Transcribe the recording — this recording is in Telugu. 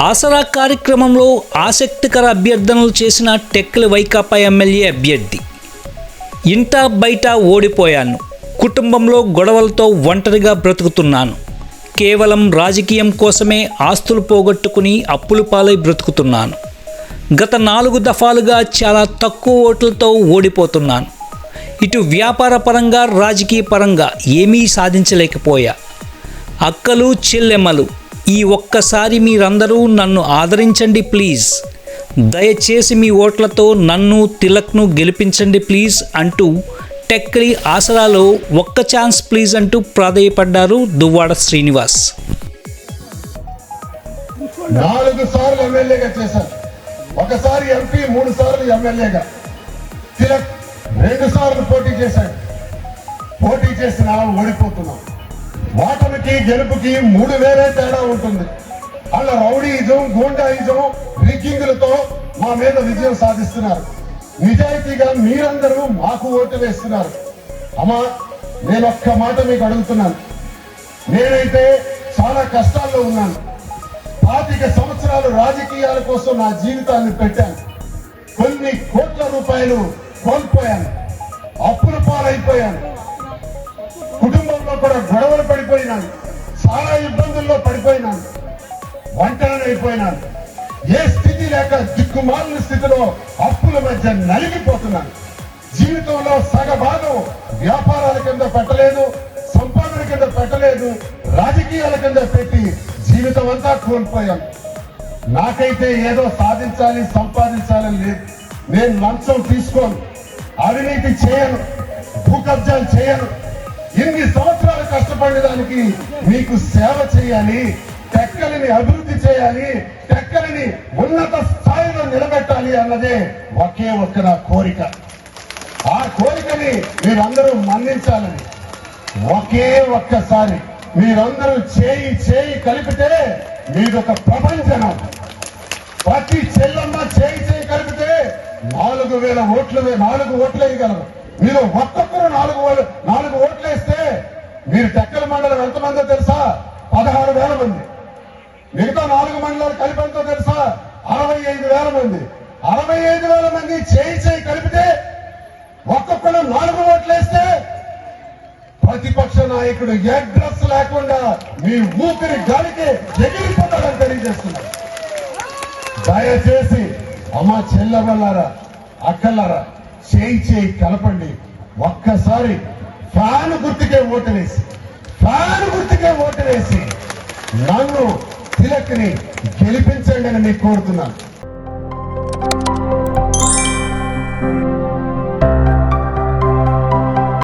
ఆసరా కార్యక్రమంలో ఆసక్తికర అభ్యర్థనలు చేసిన టెక్ల వైకాపా ఎమ్మెల్యే అభ్యర్థి. ఇంట బయట ఓడిపోయాను. కుటుంబంలో గొడవలతో ఒంటరిగా బ్రతుకుతున్నాను. కేవలం రాజకీయం కోసమే ఆస్తులు పోగొట్టుకుని అప్పులు పాలై బ్రతుకుతున్నాను. గత నాలుగు దఫాలుగా చాలా తక్కువ ఓట్లతో ఓడిపోతున్నాను. ఇటు వ్యాపార పరంగా రాజకీయ పరంగా ఏమీ సాధించలేకపోయా. అక్కలు చెల్లెమ్మలు ఈ ఒక్కసారి మీరందరూ నన్ను ఆదరించండి ప్లీజ్. దయచేసి మీ ఓట్లతో నన్ను తిలక్ను గెలిపించండి ప్లీజ్ అంటూ టెక్కలి ఆసరాలో ఒక్క ఛాన్స్ ప్లీజ్ అంటూ ప్రాధేయపడ్డారు దువ్వాడ శ్రీనివాస్. నాలుగు సార్లు ఎమ్మెల్యేగా చేశారు. ఒకసారి ఎంపీ మూడు సార్లు ఎమ్మెల్యేగా. తిలక్ రెండు సార్లు పోటీ చేశాడు. పోటీ చేసిన ఓడిపోతున్నాం. ఓటమికి గెలుపుకి మూడు వేరే తేడా ఉంటుంది. అలా రౌడీయిజం గూండాయిజం రిగ్గింగులతో మా మీద విజయం సాధిస్తున్నారు. నిజాయితీగా మీరందరూ మాకు ఓటు వేస్తున్నారు. అమ్మా నేను ఒక్క మాట మీకు అడుగుతున్నాను. నేనైతే చాలా కష్టాల్లో ఉన్నాను. పాతిక సంవత్సరాలు రాజకీయాల కోసం నా జీవితాన్ని పెట్టాను. కొన్ని కోట్ల రూపాయలు కోల్పోయాను. అప్పుల పాలైపోయాను. కుటుంబంలో కూడా గొడవలు పడిపోయినాను చాలా ఇబ్బందుల్లో పడిపోయినాను ఒంటరినైపోయినాను ఏ స్థితి లేక దిక్కుమాలిన స్థితిలో అప్పుల మధ్య నలిగిపోతున్నాను జీవితంలో సగ భాగం వ్యాపారాల కింద పెట్టలేదు సంపాదన కింద పెట్టలేదు రాజకీయాల కింద పెట్టి జీవితం అంతా కోల్పోయాను నాకైతే ఏదో సాధించాలి సంపాదించాలని లేదు. నేను లంచం తీసుకోను. అవినీతి చేయను. భూ కబ్జాలు చేయను. ఇన్ని సంవత్సరాలు కష్టపడిన దానికి మీకు సేవ చేయాలి టెక్కలిని అభివృద్ధి చేయాలి టెక్కలిని ఉన్నత స్థాయిలో నిలబెట్టాలి అన్నదే ఒకే ఒక్క నా కోరిక. ఆ కోరికని మీరందరూ మన్నించాలని ఒకే ఒక్కసారి మీరందరూ చేయి చేయి కలిపితే మీదొక ప్రపంచనం ప్రతి చెల్లమ్మ చేయి చేయి కలిపితే నాలుగు వేల ఓట్లు నాలుగు ఓట్లు వేయగలరు మీరు ఒక్కొక్కరు నాలుగు నాలుగు ఓట్లు వేస్తే మీరు టెక్కల మండలం ఎంతమందో తెలుసా? పదహారు వేల మంది. మిగతా నాలుగు మండలాలు కలిపంతో తెలుసా? అరవై ఐదు వేల మంది. అరవై ఐదు వేల మంది చేయి చేయి కలిపితే ఒక్కొక్కరు నాలుగు ఓట్లు వేస్తే ప్రతిపక్ష నాయకుడు అడ్రస్ లేకుండా మీ ఊపిరి గాలికి ఎగిరిపోతాడని తెలియజేస్తున్నారు దయచేసి అమ్మ చెల్లెవల్లారా అక్కలారా చేయి చేయి కలపండి. ఒక్కసారి ఫ్యాన్ గుర్తుకే ఓటలేసి ఫ్యాన్ గుర్తుకే ఓటలేసి నన్ను తిలక్ని గెలిపించండి అని మీకు కోరుతున్నాను.